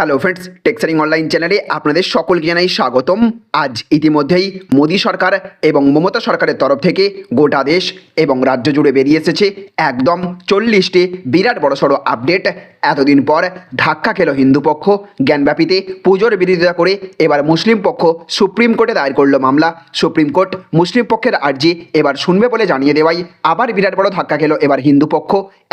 Hello friends টেক্সারিং online চ্যানেলে আপনাদের সকলকে জানাই স্বাগতম। আজ ইতিমধ্যেই মোদী সরকার এবং মমতা সরকারের তরফ থেকে গোটা দেশ এবং রাজ্য জুড়ে বেরিয়ে এসেছে একদম চল্লিশটি বিরাট বড়সড় আপডেট এতদিন পর ধাক্কা খেল হিন্দু পক্ষ। জ্ঞানব্যাপীতে পুজোর বিরোধিতা করে এবার মুসলিম পক্ষ সুপ্রিম কোর্টে দায়ের করল মামলা। সুপ্রিম কোর্ট মুসলিম পক্ষের আর্জি এবার শুনবে বলে জানিয়ে দেওয়াই আবার বিরাট বড় ধাক্কা খেল এবার হিন্দু পক্ষ।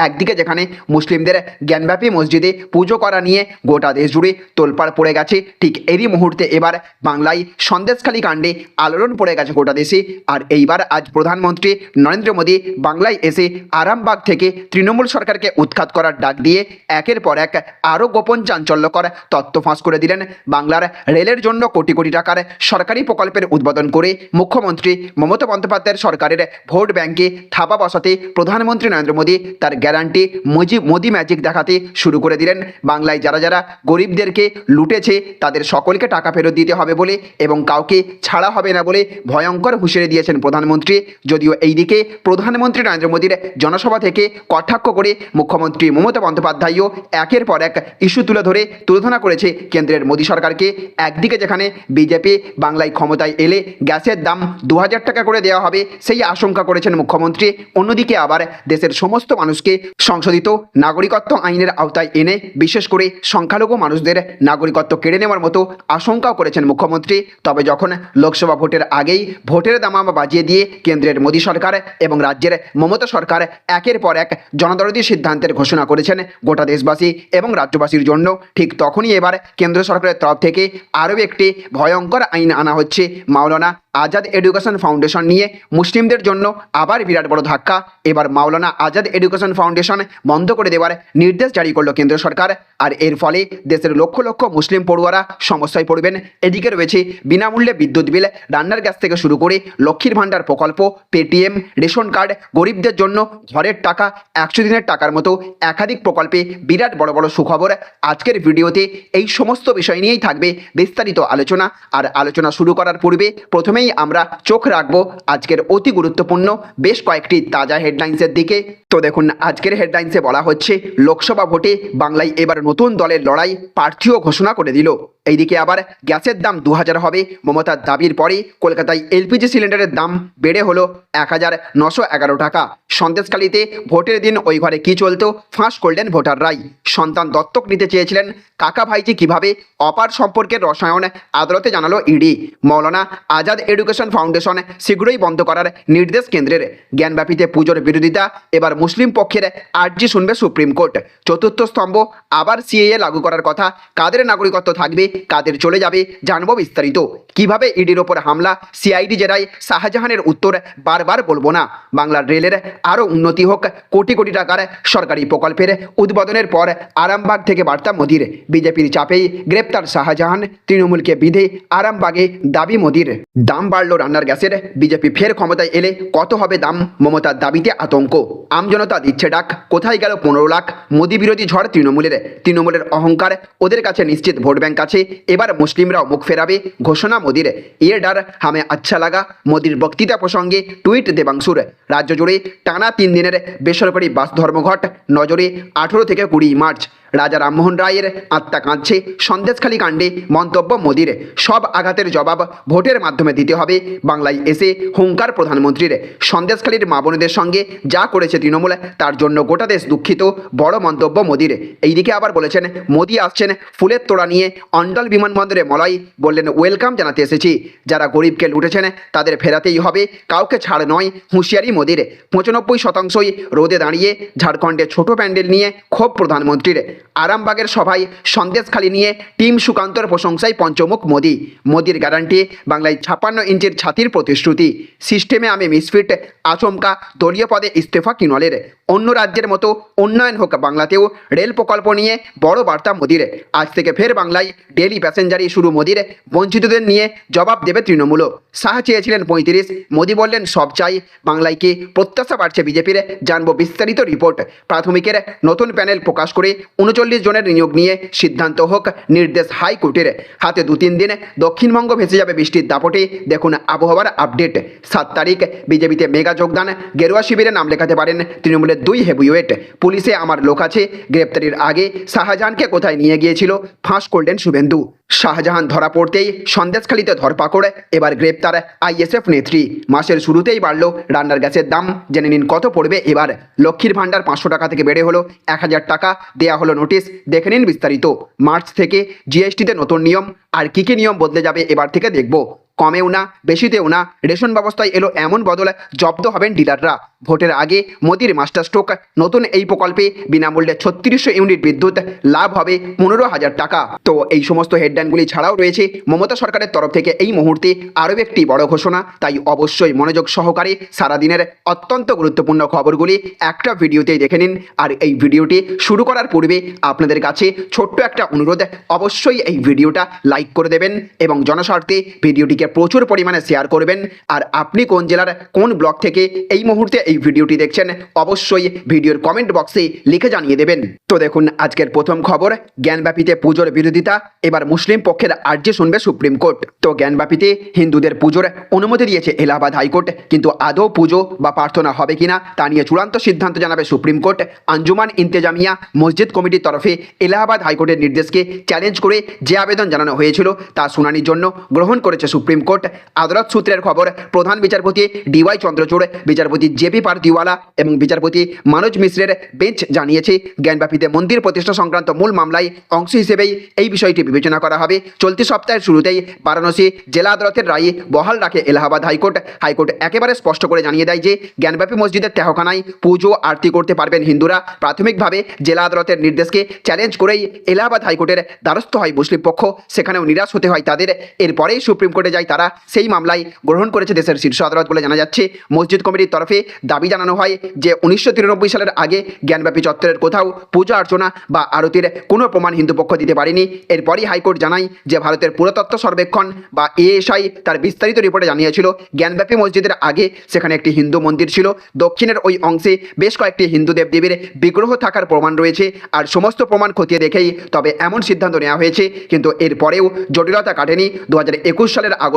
একদিকে যেখানে মুসলিমদের জ্ঞানব্যাপী মসজিদে পুজো করা নিয়ে গোটা দেশ জুড়ে তোলপাড় পড়ে গেছে, ঠিক এরই মুহূর্তে এবার বাংলায় সন্দেশখালী কাণ্ডে আলোড়ন পড়ে গেছে গোটা দেশে। আর এইবার আজ প্রধানমন্ত্রী নরেন্দ্র মোদী বাংলায় এসে আরামবাগ থেকে তৃণমূল সরকারকে উৎখাত করার ডাক দিয়ে একের পর এক আরও গোপন চাঞ্চল্যকর তথ্য ফাঁস করে দিলেন বাংলার রেলের জন্য কোটি কোটি টাকার সরকারি প্রকল্পের উদ্বোধন করে মুখ্যমন্ত্রী মমতা বন্দ্যোপাধ্যায়ের সরকারের ভোট ব্যাংকে থাপা বসাতে প্রধানমন্ত্রী নরেন্দ্র মোদী তার গ্যারান্টি মোজি মোদি ম্যাজিক দেখাতে শুরু করে দিলেন। বাংলায় যারা যারা গরিবদেরকে লুটেছে, তাদের সকলকে টাকা ফেরত দিতে হবে বলে এবং কাউকে ছাড়া হবে না বলে ভয়ঙ্কর হুঁশিয়ারি দিয়েছেন প্রধানমন্ত্রী। যদিও এইদিকে প্রধানমন্ত্রী নরেন্দ্র মোদীর জনসভা থেকে কটাক্ষ করে মুখ্যমন্ত্রী মমতা বন্দ্যোপাধ্যায়ও একের পর এক ইস্যু তুলে ধরে তুলধনা করেছে কেন্দ্রের মোদী সরকারকে। একদিকে যেখানে বিজেপি বাংলায় ক্ষমতায় এলে গ্যাসের দাম দু হাজার টাকা করে দেওয়া হবে সেই আশঙ্কা করেছেন মুখ্যমন্ত্রী। অন্যদিকে আবার দেশের সমস্ত মানুষকে সংশোধিত নাগরিকত্ব আইনের আওতায় এনে বিশেষ করে সংখ্যালঘু মানুষদের নাগরিকত্ব কেড়ে নেওয়ার মতো আশঙ্কাও করেছেন মুখ্যমন্ত্রী। তবে যখন লোকসভা ভোটের আগেই ভোটের দামামা বাজিয়ে দিয়ে কেন্দ্রের মোদী সরকার এবং রাজ্যের মমতা সরকার একের পর এক জনদরদী সিদ্ধান্তের ঘোষণা করেছেন, গোটা দেশবাসী এবং রাজ্যবাসীর জন্য ঠিক তখনই এবার কেন্দ্র সরকারের তরফ থেকে আরও একটি ভয়ঙ্কর আইন আনা হচ্ছে। মাওলানা আজাদ এডুকেশন ফাউন্ডেশন নিয়ে মুসলিমদের জন্য আবার বিরাট বড় ধাক্কা। এবার মাওলানা আজাদ এডুকেশন ফাউন্ডেশন বন্ধ করে দেওয়ার নির্দেশ জারি করল কেন্দ্র সরকার। আর এর ফলে দেশের লক্ষ লক্ষ মুসলিম পড়ুয়ারা সমস্যায় পড়বেন। এদিকে রয়েছে বিনামূল্যে বিদ্যুৎ বিল, রান্নার গ্যাস থেকে শুরু করে লক্ষ্মীর ভাণ্ডার প্রকল্প, পেটিএম, রেশন কার্ড গরিবদের জন্য ঘরের টাকা, একশো দিনের টাকার মতো একাধিক প্রকল্পে বিরাট বড় বড় সুখবর। আজকের ভিডিওতে এই সমস্ত বিষয় নিয়েই থাকবে বিস্তারিত আলোচনা। আর আলোচনা শুরু করার পূর্বে প্রথমেই আমরা চোখ রাখব আজকের অতি গুরুত্বপূর্ণ বেশ কয়েকটি তাজা হেডলাইন্সের দিকে। তো দেখুন, আজকের হেডলাইন্সে বলা হচ্ছে, লোকসভা ভোটে বাংলায় এবার নতুন দলের লড়াই প্রার্থীও ঘোষণা করে দিল। এইদিকে আবার গ্যাসের দাম দু হাজার হবে, মমতার দাবির পরে কলকাতায় এলপিজি সিলিন্ডারের দাম বেড়ে হলো এক হাজার নশো এগারো টাকা। সন্দেশখালীতে ভোটের দিন ওই ঘরে কী চলতো, ফাঁস করলেন ভোটাররাই। সন্তান দত্তক নিতে চেয়েছিলেন, কাকা ভাইজি কীভাবে অপার সম্পর্কের রসায়ন আদালতে জানালো ED. Maulana Azad education foundation শীঘ্রই বন্ধ করার নির্দেশ কেন্দ্রের জ্ঞানব্যাপীতে পুজোর বিরোধিতা। এবার মুসলিম পক্ষের আর্জি শুনবে সুপ্রিম কোর্ট। চতুর্থ স্তম্ভ, আবার সিএএ লাগু করার কথা। কাদের নাগরিকত্ব থাকবে, কাদের চলে যাবে, জানব বিস্তারিত। কীভাবে ইডির ওপর হামলা সিআইডি জেরায় শাহজাহানের উত্তর বারবার বলব না। বাংলার রেলের আরও উন্নতি হোক, কোটি কোটি টাকার সরকারি প্রকল্পের উদ্বোধনের পর আরামবাগ থেকে বার্তা মোদির। বিজেপির চাপেই গ্রেপ্তার শাহজাহান, তৃণমূলকে বিধে আরামবাগে দাবি মোদির। দাম বাড়ল রান্নার গ্যাসের। বিজেপি ফের ক্ষমতায় এলে কত হবে দাম? মমতার দাবিতে আতঙ্ক। আমজনতা দিচ্ছে ডাক। কোথায় গেল পনেরো লাখ? মোদি বিরোধী ঝড় তৃণমূলের। তৃণমূলের অহংকার। ওদের কাছে নিশ্চিত ভোট ব্যাংক আছে। এবার মুসলিমরাও মুখ ফেরাবে, ঘোষণা মোদির। ইয়ে ডার হামে আচ্ছা লাগা। মোদির বক্তৃতা প্রসঙ্গে টুইট দেবাংশুর। রাজ্য জুড়ে টানা তিন দিনের বেসরকারি বাস ধর্মঘট। নজরে আঠেরো থেকে কুড়ি মার্চ। রাজা রামমোহন রায়ের আত্মা কাঁদছে, সন্দেশখালী কাণ্ডে মন্তব্য মোদির। সব আঘাতের জবাব ভোটের মাধ্যমে দিতে হবে। বাংলায় এসে হুঙ্কার প্রধানমন্ত্রীর। সন্দেশখালীর মা বোনেদের সঙ্গে যা করেছে তৃণমূল, তার জন্য গোটা দেশ দুঃখিত, বড় মন্তব্য মোদির। এইদিকে আবার বলেছেন, মোদি আসছেন ফুলের তোড়া নিয়ে, অন্ডল বিমানবন্দরে মলাই বললেন, ওয়েলকাম জানাতে এসেছি। যারা গরিবকে লুটেছেন তাদের ফেরাতেই হবে। কাউকে ছাড় নয়, হুঁশিয়ারি মোদির। পঁচানব্বই শতাংশই রোদে দাঁড়িয়ে ঝাড়খণ্ডে ছোট প্যান্ডেল নিয়ে ক্ষোভ প্রধানমন্ত্রীর। আরামবাগের সভায় সন্দেশখালী নিয়ে টিম সুকান্তর প্রশংসায় পঞ্চমুখ মোদি। মোদির গ্যারান্টি, বাংলায় ছাপ্পান্ন ইঞ্চির ছাতির প্রতিশ্রুতি। সিস্টেমে আমি মিসফিট আচমকা, দলীয় পদে ইস্তফা কিনলের। অন্য রাজ্যের মতো উন্নয়ন হোক বাংলাতেও রেল প্রকল্প নিয়ে বড় বার্তা মোদির। আজ থেকে ফের বাংলায় ডেলি প্যাসেঞ্জারি শুরু মোদির। বঞ্চিতদের নিয়ে জবাব দেবে তৃণমূলও শাহ চেয়েছিলেন পঁয়ত্রিশ, মোদি বললেন, সব চাই। বাংলায় কি প্রত্যাশা বাড়ছে বিজেপির? জানব বিস্তারিত রিপোর্ট প্রাথমিকের নতুন প্যানেল প্রকাশ করে উনচল্লিশ জনের নিয়োগ নিয়ে সিদ্ধান্ত হোক, নির্দেশ হাইকোর্টের। হাতে দু তিন দিন দক্ষিণবঙ্গ ভেসে যাবে বৃষ্টির দাপটে। দেখুন আবহাওয়ার আপডেট। সাত তারিখ, বিজেপিতে মেগা যোগদান। গেরুয়া শিবিরে নাম লেখাতে পারেন তৃণমূলের দুই হেভিওয়েট। পুলিশে আমার লোক আছে। গ্রেপ্তারির আগে শাহজাহানকে কোথায় নিয়ে গিয়েছিল? ফাঁস করলেন শুভেন্দু। শাহজাহান ধরা পড়তেই সন্দেশখালিতে ধরপাকড় এবার গ্রেপ্তার আইএসএফ নেত্রী। মাসের শুরুতেই বাড়ল রান্নার গ্যাসের দাম। জেনে নিন কত পড়বে এবার। লক্ষ্মীর ভাণ্ডার পাঁচশো টাকা থেকে বেড়ে হলো এক হাজার টাকা। দেয়া হলো নোটিশ। দেখে নিন বিস্তারিত। মার্চ থেকে জিএসটিতে নতুন নিয়ম। আর কী কী নিয়ম বদলে যাবে এবার থেকে দেখব। কমেও না, বেশিতেও না। রেশন ব্যবস্থায় এলো এমন বদল জব্দ হবেন ডিলাররা। ভোটের আগে মোদির মাস্টার স্ট্রোক নতুন এই প্রকল্পে বিনামূল্যে ছত্রিশশো ইউনিট বিদ্যুৎ, লাভ হবে পনেরো হাজার টাকা। তো এই সমস্ত হেডলাইনগুলি ছাড়াও রয়েছে মমতা সরকারের তরফ থেকে এই মুহূর্তে আরও একটি বড় ঘোষণা। তাই অবশ্যই মনোযোগ সহকারে সারাদিনের অত্যন্ত গুরুত্বপূর্ণ খবরগুলি একটা ভিডিওতেই দেখে নিন। আর এই ভিডিওটি শুরু করার পূর্বে আপনাদের কাছে ছোট্ট একটা অনুরোধ, অবশ্যই এই ভিডিওটা লাইক করে দেবেন এবং জনস্বার্থে ভিডিওটিকে প্রচুর পরিমাণে শেয়ার করবেন। আর আপনি কোন জেলার কোন ব্লক থেকে এই মুহূর্তে এই ভিডিওটি দেখছেন, অবশ্যই ভিডিওর কমেন্ট বক্সে লিখে জানিয়ে দেবেন। তো দেখুন, আজকের প্রথম খবর, জ্ঞানব্যাপীতে পুজোর বিরোধিতা। এবার মুসলিম পক্ষের আর্জি শুনবে সুপ্রিম কোর্ট। তো জ্ঞানব্যাপীতে হিন্দুদের পুজোর অনুমতি দিয়েছে এলাহাবাদ হাইকোর্ট। কিন্তু আদৌ পুজো বা প্রার্থনা হবে কিনা, তা নিয়ে চূড়ান্ত সিদ্ধান্ত জানাবে সুপ্রিম কোর্ট। আঞ্জুমান ইন্তেজামিয়া মসজিদ কমিটির তরফে এলাহাবাদ হাইকোর্টের নির্দেশকে চ্যালেঞ্জ করে যে আবেদন জানানো হয়েছিল, তা শুনানির জন্য গ্রহণ করেছে সুপ্রিম কোর্ট আদালত সূত্রের খবর, প্রধান বিচারপতি ডিওয়াই চন্দ্রচূড়, বিচারপতি জেপি পারদিওয়ালা এবং বিচারপতি মানোজ মিশ্রের বেঞ্চ জানিয়েছে, জ্ঞানব্যাপীতে মন্দির প্রতিষ্ঠা সংক্রান্ত মূল মামলায় অংশ হিসেবেই এই বিষয়টি বিবেচনা করা হবে। চলতি সপ্তাহের শুরুতেই বারাণসী জেলা আদালতের রায়ে বহাল রাখে এলাহাবাদ হাইকোর্ট। হাইকোর্ট একেবারে স্পষ্ট করে জানিয়ে দেয় যে, জ্ঞানব্যাপী মসজিদের তেহখানায় পুজো, আরতি করতে পারবেন হিন্দুরা। প্রাথমিকভাবে জেলা আদালতের নির্দেশকে চ্যালেঞ্জ করেই এলাহাবাদ হাইকোর্টের দ্বারস্থ হয় মুসলিম পক্ষ। সেখানেও নিরাশ হতে হয় তাদের। এরপরেই সুপ্রিম কোর্টে যায় তারা সেই মামলায় গ্রহণ করেছে দেশের শীর্ষ আদালত বলে জানা যাচ্ছে। মসজিদ কমিটির তরফে দাবি জানানো হয় যে উনিশশো তিরানব্বই সালের আগে জ্ঞানব্যাপী চত্বরের কোথাও পূজা অর্চনা বা আরতির কোনো প্রমাণ হিন্দু পক্ষ দিতে পারেনি। এরপরই হাইকোর্ট জানায় যে ভারতের পুরাতত্ত্ব সর্বেক্ষণ বা এএসআই তার বিস্তারিত রিপোর্টে জানিয়েছিল, জ্ঞানব্যাপী মসজিদের আগে সেখানে একটি হিন্দু মন্দির ছিল। দক্ষিণের ওই অংশে বেশ কয়েকটি হিন্দু দেবদেবীর বিগ্রহ থাকার প্রমাণ রয়েছে আর সমস্ত প্রমাণ খতিয়ে দেখেই তবে এমন সিদ্ধান্ত নেওয়া হয়েছে। কিন্তু এরপরেও জটিলতা কাটেনি। দু হাজার একুশ সালের আগস্টে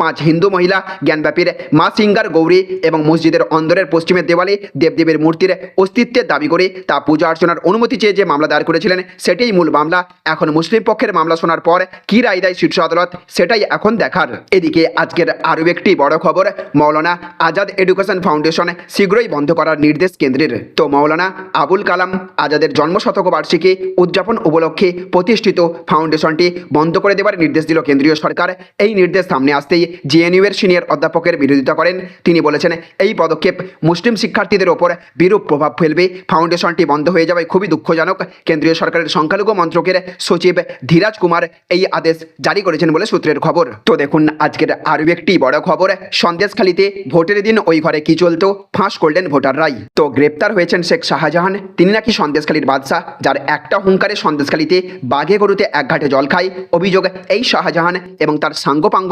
পাঁচ হিন্দু মহিলা, জ্ঞানব্যাপীর মা সিঙ্গার গৌরী এবং মসজিদের অন্দরের পশ্চিমের দেওয়ালে দেবদেবীর মূর্তির অস্তিত্বের দাবি করে তা পূজা অর্চনার অনুমতি চেয়ে যে মামলা দায়ের করেছিলেন, সেটাই মূল মামলা। এখন মুসলিম পক্ষের মামলা শোনার পর কী রায় দেয় শীর্ষ আদালত, সেটাই এখন দেখার। এদিকে আজকের আরও একটি বড় খবর মৌলানা আজাদ এডুকেশন ফাউন্ডেশন শীঘ্রই বন্ধ করার নির্দেশ কেন্দ্রের। তো মৌলানা আবুল কালাম আজাদের জন্মশতক বার্ষিকী উদযাপন উপলক্ষে প্রতিষ্ঠিত ফাউন্ডেশনটি বন্ধ করে দেওয়ার নির্দেশ দিল কেন্দ্রীয় সরকার। এই নির্দেশ সামনে আসতেই জেএনইউ এর সিনিয়র অধ্যাপকের বিরোধিতা করেন। তিনি বলেছেন, এই পদক্ষেপ মুসলিম শিক্ষার্থীদের ওপর বিরূপ প্রভাব ফেলবে। ফাউন্ডেশনটি বন্ধ হয়ে যাওয়ায় খুবই দুঃখজনক। কেন্দ্রীয় সরকারের সংখ্যালঘু মন্ত্রকের সচিব ধীরাজ কুমার এই আদেশ জারি করেছেন বলে সূত্রের খবর। তো দেখুন, আজকের আরও একটি বড় খবর। সন্দেশখালিতে ভোটের দিন ওই ঘরে কি চলতো? ফাঁস করলেন ভোটাররাই। তো গ্রেপ্তার হয়েছেন শেখ শাহজাহান। তিনি নাকি সন্দেশখালীর বাদশাহ, যার একটা হুঙ্কারে সন্দেশখালীতে বাঘে গরুতে এক ঘাটে জল খায়। অভিযোগ, এই শাহজাহান এবং তার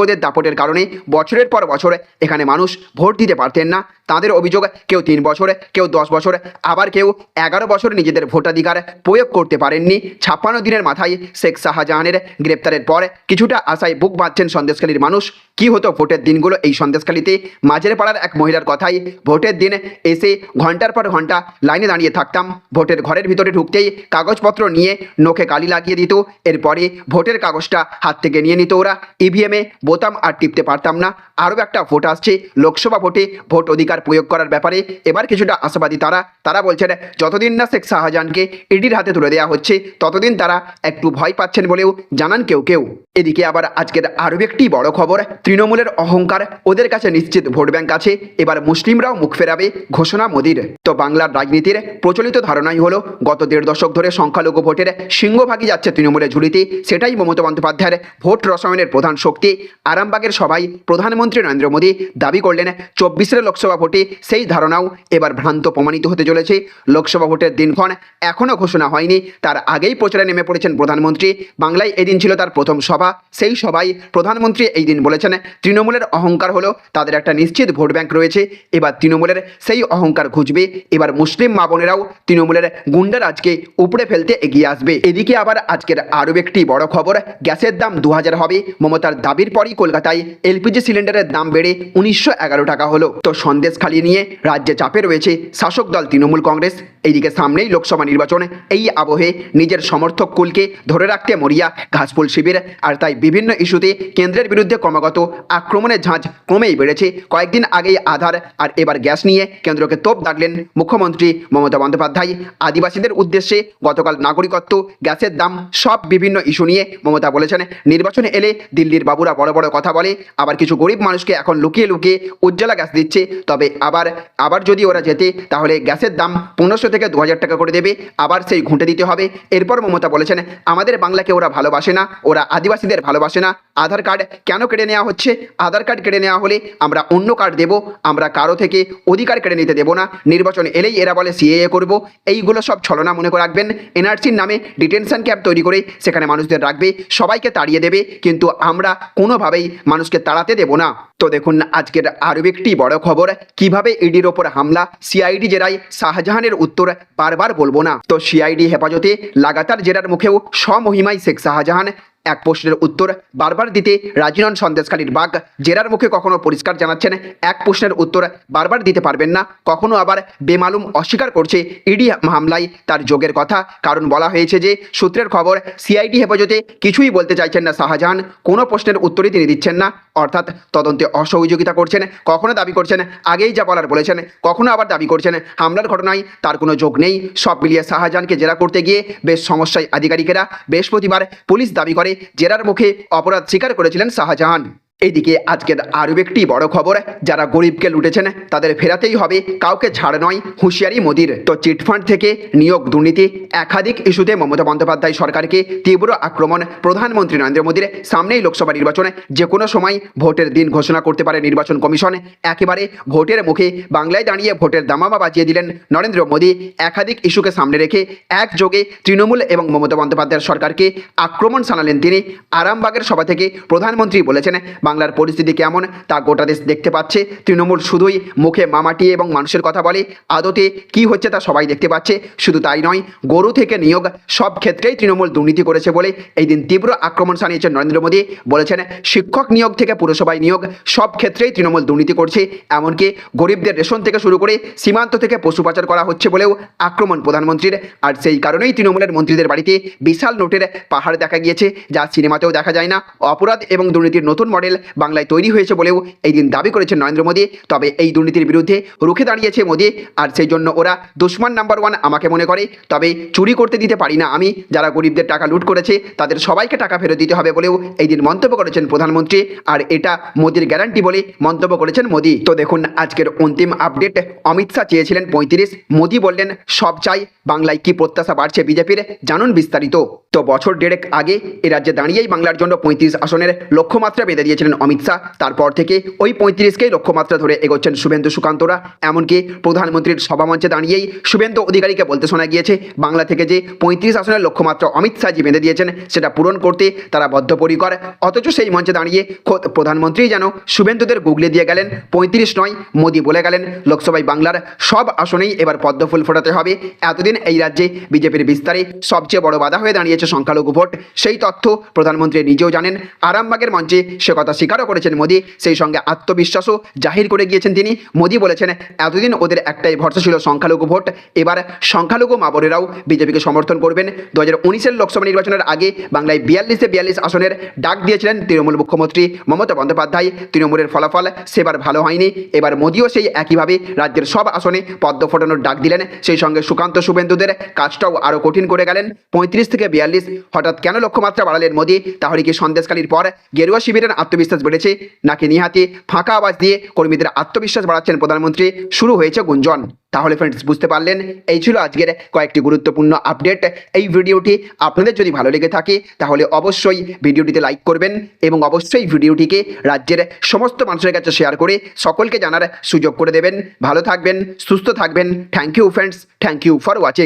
সাঙ্গপাঙ্গদের দাপটের কারণে বছরের পর বছর এখানে মানুষ ভোট দিতে পারতেন না। তাদের অভিযোগ, কেউ তিন বছরে, কেউ দশ বছরে, আবার কেউ এগারো বছর নিজেদের ভোটাধিকার প্রয়োগ করতে পারেননি। ছাপ্পান্ন দিনের মাথায় শেখ শাহজাহানের গ্রেপ্তারের পর কিছুটা আশায় বুক বাঁধছেন সন্দেশখালীর মানুষ। কি হতো ভোটের দিনগুলো এই সন্দেশখালীতে? মাঝের পাড়ার এক মহিলার কথাই ভোটের দিন এসে ঘণ্টার পর ঘণ্টা লাইনে দাঁড়িয়ে থাকতাম। ভোটের ঘরের ভিতরে ঢুকতেই কাগজপত্র নিয়ে নখে কালি লাগিয়ে দিত। এরপরে ভোটের কাগজটা হাত থেকে নিয়ে নিত ওরা। ইভিএমে বোতাম আর টিপতে পারতাম না। আরও একটা ভোট আসছে লোকসভা ভোটে। ভোট অধিকার প্রয়োগ করার ব্যাপারে এবার কিছুটা আশাবাদী তারা। তারা বলছেন, যতদিন না শেখ শাহজাহানকে ইডির হাতে তুলে দেওয়া হচ্ছে, ততদিন তারা একটু ভয় পাচ্ছেন বলেও জানান কেউ কেউ। এদিকে আবার আজকের আরও একটি বড় খবর। তৃণমূলের অহংকার ওদের কাছে নিশ্চিত ভোট ব্যাংক আছে, এবার মুসলিমরাও মুখ ফেরাবে, ঘোষণা মোদির। তো বাংলার রাজনীতির প্রচলিত ধারণাই হলো, গত দেড় দশক ধরে সংখ্যালঘু ভোটের সিংহভাগই যাচ্ছে তৃণমূলের ঝুলিতে সেটাই মমতা বন্দ্যোপাধ্যায়ের ভোট রসায়নের প্রধান শক্তি। আরামবাগের সভায় প্রধানমন্ত্রী নরেন্দ্র মোদী দাবি করলেন, চব্বিশের লোকসভা ভোটে সেই ধারণাও এবার ভ্রান্ত প্রমাণিত হতে চলেছে। লোকসভা ভোটের দিনক্ষণ এখনও ঘোষণা হয়নি, তার আগেই প্রচারে নেমে পড়েছেন প্রধানমন্ত্রী। বাংলায় এদিন ছিল তার প্রথম সভা, সেই সভায় প্রধানমন্ত্রী এই দিন বলেছেন তৃণমূলের অহংকার হলো তাদের একটা নিশ্চিত ভোট ব্যাংক রয়েছে। এবার তৃণমূলের সেই অহংকার ঘুচবে। এবার মুসলিম মা বোনেরাও তৃণমূলের গুন্ডারাজকে উপড়ে ফেলতে এগিয়ে আসবে। এদিকে আবার আজকের আরও একটি বড় খবর, গ্যাসের দাম দু হাজার হবে। মমতার দাবির পরই কলকাতায় এলপিজি সিলিন্ডারের দাম বেড়ে উনিশশো এগারো টাকা হলো। তো সন্দেশ খালি নিয়ে রাজ্যে চাপে রয়েছে শাসক দল তৃণমূল কংগ্রেস। এইদিকে সামনেই লোকসভা নির্বাচন। এই আবহে নিজের সমর্থক কুলকে ধরে রাখতে মরিয়া ঘাসফুল শিবির। আর তাই বিভিন্ন ইস্যুতে কেন্দ্রের বিরুদ্ধে ক্রমাগত আক্রমণের ঝাঁজ ক্রমেই বেড়েছে। কয়েকদিন আগেই আধার আর এবার গ্যাস নিয়ে কেন্দ্রকে তোপ দাগলেন মুখ্যমন্ত্রী মমতা বন্দ্যোপাধ্যায়। আদিবাসীদের উদ্দেশ্যে গতকাল নাগরিকত্ব, গ্যাসের দাম সব বিভিন্ন ইস্যু নিয়ে মমতা বলেছেন। নির্বাচনে এলে দিল্লির বাবুরা বড় বড় কথা বলে। আবার কিছু গরিব মানুষকে এখন লুকিয়ে লুকিয়ে উজ্জ্বলা গ্যাস দিচ্ছে। তবে আবার আবার যদি ওরা যেতে তাহলে গ্যাসের দাম পনেরোশো থেকে দু হাজার টাকা করে দেবে। আবার সেই ঘুঁটে দিতে হবে। এরপর মমতা বলেছেন, আমাদের বাংলাকে ওরা ভালোবাসে না, ওরা আদিবাসীদের ভালোবাসে না। আধার কার্ড কেন কেড়ে নেওয়া হচ্ছে? আধার কার্ড কেড়ে নেওয়া হলে আমরা অন্য কার্ড দেব, আমরা কারও থেকে অধিকার কেড়ে নিতে দেবো না, নির্বাচন এলেই এরা বলে সিএএ করব, এইগুলো সব ছলনা মনে করে রাখবেন। এনআরসির নামে ডিটেনশন ক্যাম্প তৈরি করে সেখানে মানুষদের রাখবে, সবাইকে তাড়িয়ে দেবে, কিন্তু আমরা কোনোভাবেই মানুষকে তাড়াতে দেব না। তো দেখুন, আজকের আরও একটি বড় খবর, কীভাবে ইডির ওপর হামলা সিআইডি জেরায় শাহজাহানের উত্তর বারবার বলব না। তো সিআইডি হেফাজতে লাগাতার জেরার মুখেও স্বমহিমায় শেখ শাহজাহান এক প্রশ্নের উত্তর বারবার দিতে রাজি নন সন্দেশখালীর বাঘ। জেরার মুখে কখনো পরিষ্কার জানাচ্ছেন, এক প্রশ্নের উত্তর বারবার দিতে পারবেন না। কখনো আবার বেমালুম অস্বীকার করছে ইডি মামলায় তার যোগের কথা। কারণ বলা হয়েছে যে, সূত্রের খবর সিআইডি হেফাজতে কিছুই বলতে চাইছেন না শাহজাহান। কোনো প্রশ্নের উত্তরই তিনি দিচ্ছেন না। অর্থাৎ তদন্তে অসহযোগিতা করছেন, কখনো দাবি করছেন, আগেই যা বলার বলেছেন, কখনো আবার দাবি করছেন, হামলার ঘটনায় তার কোনো যোগ নেই। সব মিলিয়ে শাহজাহানকে জেরা করতে গিয়ে বেশ সমস্যায় আধিকারিকেরা বৃহস্পতিবার পুলিশ দাবি করে জেরার মুখে অপরাধ স্বীকার করেছিলেন শাহজাহান। এইদিকে আজকের আরও একটি বড় খবর, যারা গরিবকে লুটেছেন, তাদের ফেরাতেই হবে, কাউকে ছাড় নয়, হুঁশিয়ারি মোদির। তো চিটফান্ড থেকে নিয়োগ দুর্নীতি, একাধিক ইস্যুতে মমতা বন্দ্যোপাধ্যায় সরকারকে তীব্র আক্রমণ, প্রধানমন্ত্রী নরেন্দ্র মোদীর সামনেই লোকসভা নির্বাচনে যে কোনো সময় ভোটের দিন ঘোষণা করতে পারে নির্বাচন কমিশন। একেবারে ভোটের মুখে বাংলায় দাঁড়িয়ে ভোটের দামামা বাজিয়ে দিলেন নরেন্দ্র মোদী। একাধিক ইস্যুকে সামনে রেখে একযোগে তৃণমূল এবং মমতা বন্দ্যোপাধ্যায়ের সরকারকে আক্রমণ শানালেন তিনি। আরামবাগের সভা থেকে প্রধানমন্ত্রী বলেছেন বাংলার পরিস্থিতি কেমন তা গোটা দেশ দেখতে পাচ্ছে। তৃণমূল শুধুই মুখে মামাটি এবং মানুষের কথা বলে। আদতে কি হচ্ছে তা সবাই দেখতে পাচ্ছে। শুধু তাই নয়, গরু থেকে নিয়োগ সব ক্ষেত্রেই তৃণমূল দুর্নীতি করেছে বলে এই দিন তীব্র আক্রমণ শানিয়েছেন নরেন্দ্র মোদী। বলেছেন, শিক্ষক নিয়োগ থেকে পুরসভায় নিয়োগ সব ক্ষেত্রেই তৃণমূল দুর্নীতি করছে। এমনকি গরিবদের রেশন থেকে শুরু করে সীমান্ত থেকে পশু পাচার করা হচ্ছে বলেও আক্রমণ প্রধানমন্ত্রীর। আর সেই কারণেই তৃণমূলের মন্ত্রীদের বাড়িতে বিশাল নোটের পাহাড় দেখা গিয়েছে, যা সিনেমাতেও দেখা যায় না। অপরাধ এবং দুর্নীতির নতুন মডেল বাংলায় তৈরি হয়েছে বলেও এই দিন দাবি করেছেন নরেন্দ্র মোদী। তবে এই দুর্নীতির বিরুদ্ধে রুখে দাঁড়িয়েছে মোদী, আর সেই জন্য ওরা দুশ্মন নাম্বার ওয়ান আমাকে মনে করে। তবে চুরি করতে দিতে পারি না আমি। যারা গরিবদের টাকা লুট করেছে, তাদের সবাইকে টাকা ফেরত দিতে হবে বলেও এই দিন মন্তব্য করেছেন প্রধানমন্ত্রী। আর এটা মোদির গ্যারান্টি বলে মন্তব্য করেছেন মোদী। তো দেখুন, আজকের অন্তিম আপডেট অমিত শাহ চেয়েছিলেন পঁয়ত্রিশ, মোদী বললেন, সব চাই, বাংলায় কি প্রত্যাশা বাড়ছে বিজেপির? জানুন বিস্তারিত। তো বছর দেড়েক আগে এ রাজ্যে দাঁড়িয়েই বাংলার জন্য পঁয়ত্রিশ আসনের লক্ষ্যমাত্রা বেঁধে দিয়েছিলেন অমিত শাহ। তারপর থেকে ওই পঁয়ত্রিশকেই লক্ষ্যমাত্রা ধরে এগোচ্ছেন শুভেন্দু সুকান্তরা। এমনকি প্রধানমন্ত্রীর সভামঞ্চে দাঁড়িয়েই শুভেন্দু অধিকারীকে বলতে শোনা গিয়েছে, বাংলা থেকে যে পঁয়ত্রিশ আসনের লক্ষ্যমাত্রা অমিত শাহজি বেঁধে দিয়েছেন, সেটা পূরণ করতে তারা বদ্ধপরিকর। অথচ সেই মঞ্চে দাঁড়িয়ে খোদ প্রধানমন্ত্রী যেন শুভেন্দুদের গুগলে দিয়ে গেলেন, পঁয়ত্রিশ নয়, মোদী বলে গেলেন, লোকসভায় বাংলার সব আসনেই এবার পদ্মফুল ফোটাতে হবে। এতদিন এই রাজ্যে বিজেপির বিস্তারে সবচেয়ে বড় বাধা হয়ে দাঁড়িয়েছে সংখ্যালঘু ভোট। সেই তথ্য প্রধানমন্ত্রী নিজেও জানেন। আরামবাগের মঞ্চে সে কথা স্বীকারও করেছেন মোদী। সেই সঙ্গে আত্মবিশ্বাসও জাহির করে গিয়েছেন তিনি। মোদী বলেছেন, এতদিন ওদের একটাই ভরসা ছিল সংখ্যালঘু ভোট। এবার সংখ্যালঘু মাবরেরাও বিজেপিকে সমর্থন করবেন। দু হাজার উনিশের লোকসভা নির্বাচনের আগে বাংলায় বিয়াল্লিশে বিয়াল্লিশ আসনের ডাক দিয়েছিলেন তৃণমূল মুখ্যমন্ত্রী মমতা বন্দ্যোপাধ্যায়। তৃণমূলের ফলাফল সেবার ভালো হয়নি। এবার মোদীও সেই একইভাবে রাজ্যের সব আসনে পদ্ম ফোটানোর ডাক দিলেন। সেই সঙ্গে সুকান্ত শুভেন্দুদের কাজটাও আরও কঠিন করে গেলেন। পঁয়ত্রিশ থেকে বিয়াল্লিশ, হঠাৎ কেন লক্ষ্যমাত্রা বাড়ালেন মোদী? তাহলে কি সন্দেশকালীর পর গেরুয়া শিবিরের আত্মবিশ্বাস বেড়েছে। নাকি নিহাতি ফাঁকা আওয়াজ দিয়ে কর্মীদের আত্মবিশ্বাস বাড়াচ্ছেন প্রধানমন্ত্রী? শুরু হয়েছে গুঞ্জন। তাহলে ফ্রেন্ডস বুঝতে পারলেন? এই ছিল আজকের কয়েকটি গুরুত্বপূর্ণ আপডেট এই ভিডিওটি আপনাদের যদি ভালো লেগে থাকে, তাহলে অবশ্যই ভিডিওটিতে লাইক করবেন এবং অবশ্যই ভিডিওটিকে রাজ্যের সমস্ত মানুষের কাছে শেয়ার করে সকলকে জানার সুযোগ করে দেবেন। ভালো থাকবেন, সুস্থ থাকবেন। Thank you friends thank you for watching